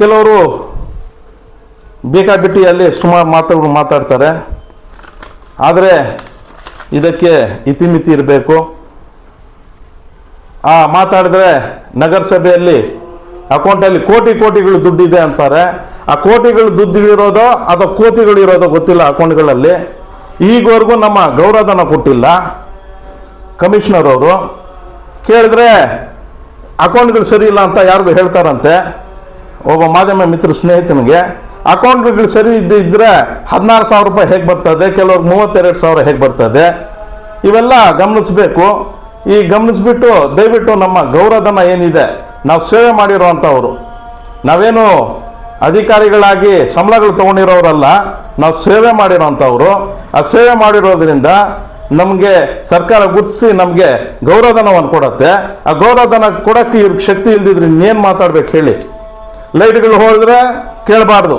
ಕೆಲವರು ಬೇಕಾಬಿಟ್ಟಿಯಲ್ಲಿ ಸುಮಾರು ಮಾತುಗಳು ಮಾತಾಡ್ತಾರೆ. ಆದರೆ ಇದಕ್ಕೆ ಇತಿಮಿತಿ ಇರಬೇಕು. ಆ ಮಾತಾಡಿದ್ರೆ ನಗರಸಭೆಯಲ್ಲಿ ಅಕೌಂಟಲ್ಲಿ ಕೋಟಿ ಕೋಟಿಗಳು ದುಡ್ಡಿದೆ ಅಂತಾರೆ. ಆ ಕೋಟಿಗಳು ದುಡ್ಡಿರೋದೋ ಅಥವಾ ಕೋತಿಗಳು ಇರೋದೋ ಗೊತ್ತಿಲ್ಲ ಅಕೌಂಟ್ಗಳಲ್ಲಿ. ಈಗವರೆಗೂ ನಮ್ಮ ಗೌರವಧನ ಕೊಟ್ಟಿಲ್ಲ. ಕಮಿಷನರ್ ಅವರು ಕೇಳಿದ್ರೆ ಅಕೌಂಟ್ಗಳು ಸರಿ ಇಲ್ಲ ಅಂತ ಯಾರಿಗೂ ಹೇಳ್ತಾರಂತೆ. ಒಬ್ಬ ಮಾಧ್ಯಮ ಮಿತ್ರ ಸ್ನೇಹಿತನಿಗೆ ಅಕೌಂಟ್ಗಳು ಸರಿ ಇದ್ದು ಇದ್ದರೆ ಹದಿನಾರು ಸಾವಿರ ರೂಪಾಯಿ ಹೇಗೆ ಬರ್ತದೆ ಕೆಲವ್ರಿಗೆ ಮೂವತ್ತೆರಡು ಸಾವಿರ ಹೇಗೆ ಬರ್ತದೆ ಇವೆಲ್ಲ ಗಮನಿಸಬೇಕು. ಈ ಗಮನಿಸ್ಬಿಟ್ಟು ದಯವಿಟ್ಟು ನಮ್ಮ ಗೌರವಧನ ಏನಿದೆ, ನಾವು ಸೇವೆ ಮಾಡಿರೋವಂಥವ್ರು. ನಾವೇನು ಅಧಿಕಾರಿಗಳಾಗಿ ಸಂಬಳಗಳು ತೊಗೊಂಡಿರೋರಲ್ಲ, ನಾವು ಸೇವೆ ಮಾಡಿರೋವಂಥವ್ರು. ಆ ಸೇವೆ ಮಾಡಿರೋದ್ರಿಂದ ನಮಗೆ ಸರ್ಕಾರ ಗುರುತಿಸಿ ನಮಗೆ ಗೌರವಧನವನ್ನು ಕೊಡತ್ತೆ. ಆ ಗೌರವಧನ ಕೊಡೋಕ್ಕೆ ಇವ್ರಿಗೆ ಶಕ್ತಿ ಇಲ್ದಿದ್ರೆ ಇನ್ನೇನು ಮಾತಾಡ್ಬೇಕು ಹೇಳಿ. ಲೈಟ್ಗಳು ಹೋದ್ರೆ ಕೇಳಬಾರ್ದು.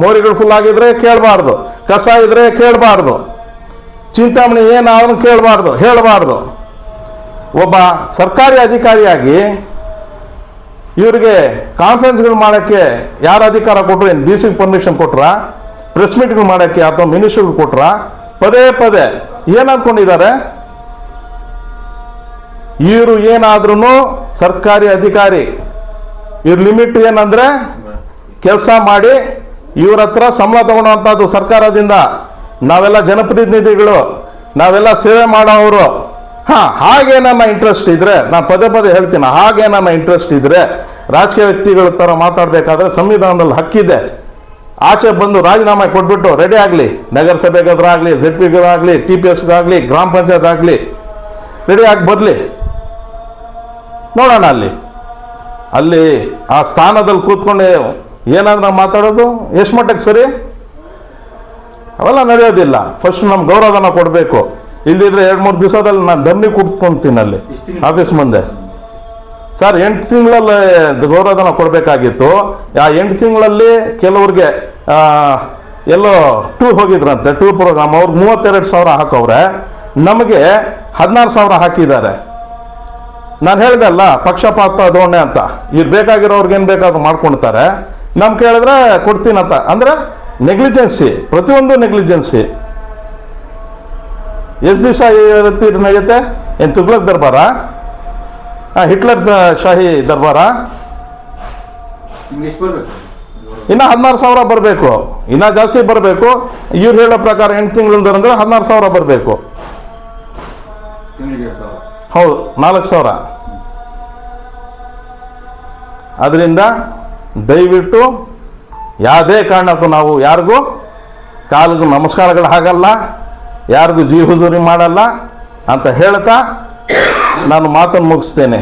ಮೋರಿಗಳು ಫುಲ್ ಆಗಿದ್ರೆ ಕೇಳಬಾರ್ದು. ಕಸ ಇದ್ರೆ ಕೇಳಬಾರ್ದು. ಚಿಂತಾಮಣಿ ಏನು ಅವನು ಕೇಳಬಾರ್ದು, ಹೇಳಬಾರ್ದು. ಒಬ್ಬ ಸರ್ಕಾರಿ ಅಧಿಕಾರಿಯಾಗಿ ಇವರಿಗೆ ಕಾನ್ಫರೆನ್ಸ್ಗಳು ಮಾಡೋಕ್ಕೆ ಯಾರು ಅಧಿಕಾರ ಕೊಟ್ಟರು ಏನು ಬಿ ಸಿಗೆ ಪರ್ಮಿಷನ್ ಕೊಟ್ರಾ? ಪ್ರೆಸ್ ಮೀಟ್ಗಳು ಮಾಡೋಕ್ಕೆ ಅಥವಾ ಮಿನಿಸ್ಟ್ರಿಗೆ ಕೊಟ್ರಾ? ಪದೇ ಪದೇ ಏನು ಅಂದ್ಕೊಂಡಿದ್ದಾರೆ ಇವರು ಏನಾದ್ರೂ ಸರ್ಕಾರಿ ಅಧಿಕಾರಿ ಇವ್ರ ಲಿಮಿಟ್ ಏನಂದ್ರೆ ಕೆಲಸ ಮಾಡಿ ಇವ್ರ ಹತ್ರ ಸಂಬಳ ತಗೊಳ್ಳೋವಂಥದ್ದು ಸರ್ಕಾರದಿಂದ ನಾವೆಲ್ಲ ಜನಪ್ರತಿನಿಧಿಗಳು, ನಾವೆಲ್ಲ ಸೇವೆ ಮಾಡೋವರು. ಹಾಂ, ಹಾಗೆ ನನ್ನ ಇಂಟ್ರೆಸ್ಟ್ ಇದ್ರೆ, ನಾನು ಪದೇ ಪದೇ ಹೇಳ್ತೀನಿ, ಹಾಗೆ ನನ್ನ ಇಂಟ್ರೆಸ್ಟ್ ಇದ್ರೆ ರಾಜಕೀಯ ವ್ಯಕ್ತಿಗಳ ಥರ ಮಾತಾಡಬೇಕಾದ್ರೆ ಸಂವಿಧಾನದಲ್ಲಿ ಹಕ್ಕಿದೆ ಆಚೆ ಬಂದು ರಾಜೀನಾಮೆ ಕೊಟ್ಬಿಟ್ಟು ರೆಡಿ ಆಗಲಿ. ನಗರಸಭೆಗಾದ್ರಾಗಲಿ ಜೆಡ್ ಪಿಗಾಗಲಿ ಟಿ ಪಿ ಎಸ್ಗಾಗಲಿ ಗ್ರಾಮ ಪಂಚಾಯತ್ ಆಗಲಿ ರೆಡಿ ಆಗಿ ಬರಲಿ. ನೋಡೋಣ ಅಲ್ಲಿ. ಅಲ್ಲಿ ಆ ಸ್ಥಾನದಲ್ಲಿ ಕೂತ್ಕೊಂಡು ಏನಾದ್ರೂ ಮಾತಾಡೋದು? ಎಷ್ಟು ಮಟ್ಟಕ್ಕೆ ಸರಿ? ಅವೆಲ್ಲ ನಡೆಯೋದಿಲ್ಲ. ಫಸ್ಟ್ ನಮ್ಗೆ ಗೌರವನ ಕೊಡಬೇಕು. ಇಲ್ದಿದ್ರೆ ಎರಡು ಮೂರು ದಿವಸದಲ್ಲಿ ನಾನು ದಮ್ಮಿ ಕೂತ್ಕೊಂತೀನಿ ಅಲ್ಲಿ ಆಫೀಸ್ ಮುಂದೆ. ಸರ್ ಎಂಟು ತಿಂಗಳಲ್ಲಿ ಗೌರವಧನ ಕೊಡಬೇಕಾಗಿತ್ತು. ಆ ಎಂಟು ತಿಂಗಳಲ್ಲಿ ಕೆಲವ್ರಿಗೆ ಎಲ್ಲೋ ಟೂರ್ ಹೋಗಿದ್ರಂತೆ ಟೂರ್ ಪ್ರೋಗ್ರಾಮ್ ಅವ್ರಿಗೆ ಮೂವತ್ತೆರಡು ಸಾವಿರ ಹಾಕವ್ರೆ. ನಮಗೆ ಹದಿನಾರು ಸಾವಿರ ಹಾಕಿದ್ದಾರೆ. ನಾನು ಹೇಳಿದೆ ಅಲ್ಲ ಪಕ್ಷಪಾತ ಧೋರಣೆ ಅಂತ. ಇವ್ರು ಬೇಕಾಗಿರೋರ್ಗೆ ಏನು ಬೇಕಾದ್ರೂ ಮಾಡ್ಕೊಳ್ತಾರೆ ನಮ್ ಕೇಳಿದ್ರೆ ಕೊಡ್ತೀನಂತ ಅಂದ್ರೆ ನೆಗ್ಲಿಜೆನ್ಸಿ ಪ್ರತಿಯೊಂದು ನೆಗ್ಲಿಜೆನ್ಸಿ. ಎಷ್ಟು ದಿವಸ ಇರುತ್ತೆ ಇದು ನಡೆಯುತ್ತೆ? ಏನು ತುಗ್ಲಕ್ ದರ್ಬಾರ? ಹಿಟ್ಲರ್ ದ- ಶಾಹಿ ದರ್ಬಾರ? ಇನ್ನು ಹದಿನಾರು ಸಾವಿರ ಬರಬೇಕು. ಇನ್ನು ಜಾಸ್ತಿ ಬರಬೇಕು. ಇವ್ರು ಹೇಳೋ ಪ್ರಕಾರ ಎಂಟು ತಿಂಗಳಿಂದ ಅಂದರೆ ಹದಿನಾರು ಸಾವಿರ ಬರಬೇಕು. ಹೌದು, ನಾಲ್ಕು ಸಾವಿರ. ಅದರಿಂದ ದಯವಿಟ್ಟು ಯಾವುದೇ ಕಾರಣಕ್ಕೂ ನಾವು ಯಾರಿಗೂ ಕಾಲಿಗೂ ನಮಸ್ಕಾರಗಳು ಹಾಗಲ್ಲ, ಯಾರಿಗೂ ಹುಜೂರಿ ಮಾಡಲ್ಲ ಅಂತ ಹೇಳ್ತಾ ನಾನು ಮಾತನ್ನು ಮುಗಿಸ್ತೇನೆ.